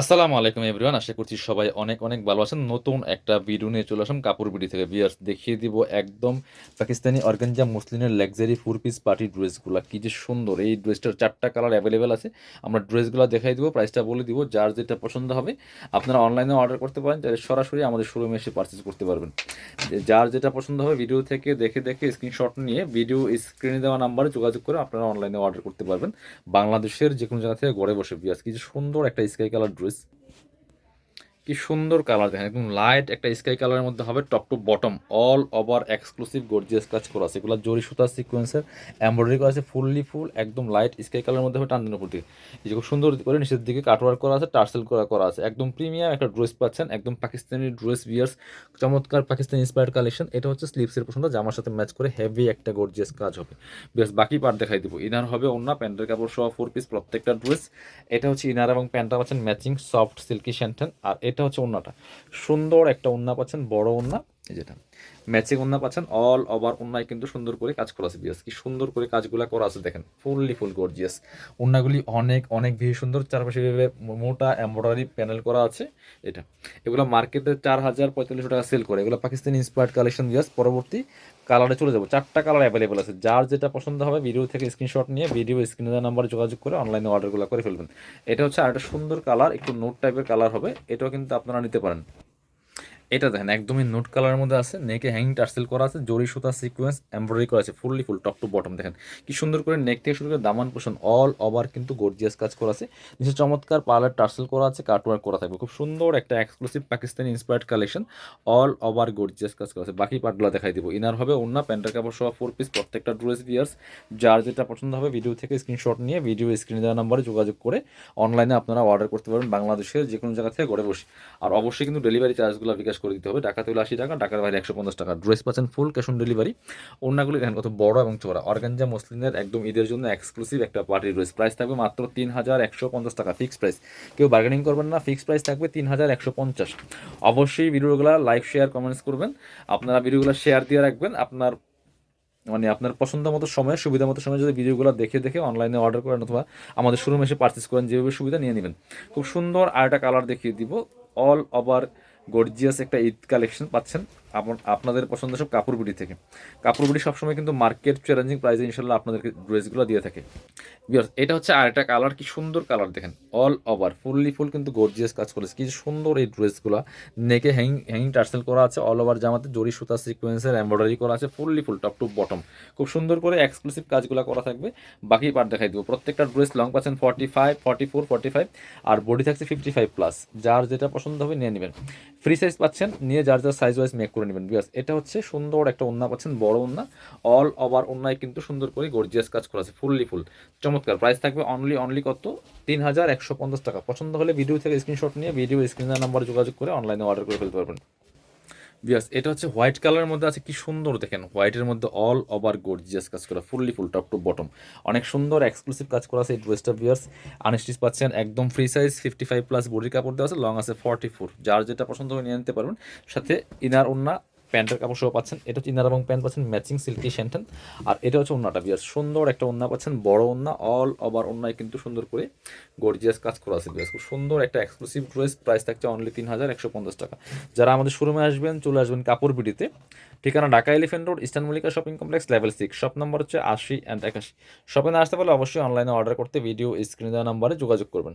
আসসালামু আলাইকুম এভরিওয়ান, আশা করছি সবাই অনেক অনেক ভালো আছেন। নতুন একটা ভিডিও নিয়ে চলে আসলাম কাপড় বিডি থেকে। বিয়ার্স দেখিয়ে দিব একদম পাকিস্তানি অর্গানজা মুসলিমের লাক্সারি ফোর পিস পার্টি ড্রেসগুলো কি যে সুন্দর। এই ড্রেসটার চারটা কালার অ্যাভেলেবেল আছে। আমরা ড্রেসগুলো দেখাই দিব প্রাইসটা বলে দিব, যার যেটা পছন্দ হবে। আপনারা অনলাইনে অর্ডার করতে পারেন, তাহলে সরাসরি আমাদের শোরুমে এসে পারচেস করতে পারবেন। যার যেটা পছন্দ হবে ভিডিও থেকে দেখে দেখে স্ক্রিনশট নিয়ে ভিডিও স্ক্রিনে দেওয়া নাম্বারে যোগাযোগ করে আপনারা অনলাইনে অর্ডার করতে পারবেন। বাংলাদেশের যে কোনো জায়গা থেকে ঘরে বসে বিয়াস কি যে সুন্দর একটা স্কাই কালার ড্রেস কি সুন্দর কালার দেখেন, একদম লাইট একটা স্কাই কালারের মধ্যে হবে top to bottom all over exclusive gorgeous কাজ করা আছে। এগুলো জরি সুতা সিকোয়েন্সের এমব্রয়ডারি করা আছে ফুললি ফুল একদম লাইট স্কাই কালারের মধ্যে হবে টানদিনের উপর দিকে। এই যে খুব সুন্দর করে নিচের দিকে কাটওয়ার্ক করা আছে টার্সেল করা করা আছে। একদম প্রিমিয়াম একটা ড্রেস পাচ্ছেন, একদম পাকিস্তানি ড্রেস বিয়ার্স চমৎকার পাকিস্তানি ইন্সপায়ার্ড কালেকশন এটা হচ্ছে স্লিপসের পছন্দ জামার সাথে ম্যাচ করে হেভি একটা গর্জিয়াস কাজ হবে। বেশ বাকি পার্ট দেখাই দিব। ইনার হবে অন্য প্যান্টের কাপড় সহ ফোর পিস প্রত্যেকটা ড্রেস এটা হচ্ছে ইনার এবং প্যান্টটা পাচ্ছেন ম্যাচিং সফট সিল্কি শ্যান্টেন আর এটা হচ্ছে ওন্নাটা সুন্দর একটা ওন্না পাচ্ছেন বড় ওন্না যেটা। ম্যাচিং ওন্না পাচ্ছেন। অল ওভার ওন্নায় কিন্তু সুন্দর করে কাজ করা আছে বিয়াস কি সুন্দর করে কাজগুলা করা আছে, দেখেন। ফুললি ফুল গর্জিয়াস ওন্নাগুলি অনেক অনেক বেশি সুন্দর। চারপাশে মোটা এমব্রয়ডারি প্যানেল করা আছে, এটা। এগুলো মার্কেটে চার হাজার পঁয়তাল্লিশশো টাকা সেল করে। এগুলো পাকিস্তানি ইন্সপায়ার্ড কালেকশন বিয়াস পরবর্তী কালারে চলে যাব। চারটা কালার অ্যাভেলেবেল আছে। যার যেটা পছন্দ হবে ভিডিও থেকে স্ক্রিনশট নিয়ে ভিডিও স্ক্রিনে নাম্বারে যোগাযোগ করে অনলাইনে অর্ডারগুলো করে ফেলবেন। এটা হচ্ছে আরেকটা সুন্দর কালার একটু নোট টাইপের কালার হবে। এটাও কিন্তু আপনারা নিতে পারেন। এটা দেখেন, একদমই নোট কালারের মধ্যে আছে নেকে হ্যাঙ্গিং টার্সেল করা আছে, জরি সুতা সিকোয়েন্স এমব্রয়ডারি করা আছে fully full top to bottom দেখেন। কি সুন্দর করে নেক থেকে শুরু করে দামান পোষণ অল ওভার কিন্তু গর্জিয়াস কাজ করা আছে। নিচে চমৎকার পার্লার টার্সেল করা আছে কাটওয়ার্ক করা থাকবে। খুব সুন্দর একটা exclusive Pakistani inspired collection all over gorgeous কাজ করা আছে। বাকি পার্টগুলো দেখাই দিব। ইনার হবে অন্য প্যান্টের কাপড় সহ ফোর পিস প্রত্যেকটা ড্রেস বিয়ার্স যার যেটা পছন্দ হবে ভিডিও থেকে স্ক্রিনশট নিয়ে ভিডিও স্ক্রিনে দেওয়া নাম্বারে যোগাযোগ করে অনলাইনে আপনারা অর্ডার করতে পারবেন। বাংলাদেশের যে কোনো জায়গা থেকে ঘরে বসে। আর অবশ্যই কিন্তু ডেলিভারি চার্জগুলো বিকাশ করে দিতে হবে। ঢাকাতে হলে আশি টাকা ঢাকার বাইরে একশো পঞ্চাশ টাকা। ড্রেস পাচ্ছেন ফুল ক্যাশ অন ডেলিভারি অন্যগুলি দেখেন কত বড় এবং চোরা অর্গানজা মুসলিমের একদম ঈদের জন্য এক্সক্লুসিভ একটা পার্টি ড্রেস প্রাইস থাকবে মাত্র তিন হাজার একশো পঞ্চাশ টাকা ফিক্স প্রাইস কেউ বার্গেনিং করবেন না ফিক্স প্রাইস থাকবে তিন হাজার একশো পঞ্চাশ। অবশ্যই ভিডিওগুলো লাইক শেয়ার কমেন্টস করবেন। আপনারা ভিডিওগুলো শেয়ার দিয়ে রাখবেন। আপনার মানে আপনার পছন্দ মতো সময়, সুবিধা মতো সময় যদি ভিডিওগুলো দেখে দেখে অনলাইনে অর্ডার করেন অথবা আমাদের শোরুমে এসে পারচেস করেন, যেভাবে সুবিধা নিয়ে নেবেন। খুব সুন্দর আর একটা কালার দেখিয়ে দিব। অল ওভার গর্জিয়াস একটা ঈদ কালেকশন পাচ্ছেন। আপনাদের পছন্দ সব কাপড় বিড়ি থেকে। কাপড় বিড়ি সবসময় কিন্তু মার্কেট চ্যালেঞ্জিং প্রাইসে ইনশাল্লাহ আপনাদেরকে ড্রেসগুলো দিয়ে থাকে। বিয়ার্স এটা হচ্ছে আরেকটা কালার কি সুন্দর কালার দেখেন অল ওভার ফুললি ফুল কিন্তু গর্জিয়াস কাজ করেছে কি সুন্দর এই ড্রেসগুলো নেকে হ্যাঙ্গিং হ্যাঙ্গিং টার্সেল করা আছে অল ওভার জামাতে জরি, সুতা সিকোয়েন্সের এমব্রয়ডারি করা আছে fully full top to bottom খুব সুন্দর করে এক্সক্লুসিভ কাজগুলো করা থাকবে, বাকি পার্ট দেখাই দেবো। প্রত্যেকটা ড্রেস লং পাচ্ছেন forty five forty four forty five আর বডি থাকছে ফিফটি ফাইভ প্লাস যার যেটা পছন্দ হবে নিয়ে নেবেন। ফ্রি সাইজ পাচ্ছেন, নিয়ে যার যার সাইজ ওয়াইজ মেক করে নেবেন। বিকজ এটা হচ্ছে সুন্দর একটা ওন্না পাচ্ছেন? বড় ওন্না অল ওভার ওন্নায় কিন্তু সুন্দর করে গর্জিয়াস কাজ করা আছে ফুললি ফুল চমৎকার। প্রাইস থাকবে অনলি অনলি কত? তিন হাজার একশো পঞ্চাশ টাকা। পছন্দ হলে ভিডিও থেকে স্ক্রিনশট নিয়ে ভিডিও স্ক্রিনের নাম্বার যোগাযোগ করে অনলাইনে অর্ডার করে ফেলতে পারবেন। বিয়াস এটা হচ্ছে হোয়াইট কালারের মধ্যে আছে, কি সুন্দর দেখেন। হোয়াইটের মধ্যে অল ওভার গর্জিয়াস কাজ করা fully full top to bottom অনেক সুন্দর এক্সক্লুসিভ কাজ করা আছে এই ড্রেসটা বিয়ার্স আনস্টিচ পাচ্ছেন, একদম free size fifty five plus বডির কাপড় দেওয়া আছে লং আছে ফর্টি ফোর যার যেটা পছন্দ হয়ে নিয়ে নিতে পারবেন। সাথে ইনার ওন্না প্যান্টের কাপড় সহ পাচ্ছেন, এটা হচ্ছে এবং প্যান্ট পাচ্ছেন ম্যাচিং সিল্কি শ্যান্টেন আর এটা হচ্ছে ওন্নাটা বিয়ার সুন্দর একটা ওন্না পাচ্ছেন, বড় ওন্না অল ওভার ওন্নায় কিন্তু সুন্দর করে গর্জিয়াস কাজ করা আছে, বিয়াস, খুব সুন্দর একটা এক্সক্লুসিভ ড্রেস প্রাইস থাকছে অনলি তিন হাজার একশো পঞ্চাশ টাকা। যারা আমাদের শোরুমে আসবেন, চলে আসবেন কাপড় বিডিতে। ঠিকানা Dhaka elephant road, eastern Mallika shopping complex level six shop number হচ্ছে আশি অ্যান্ড একাশি। শপে না আসতে পারলে অবশ্যই অনলাইনে অর্ডার করতে ভিডিও স্ক্রিনে দেওয়া নাম্বারে যোগাযোগ করবেন।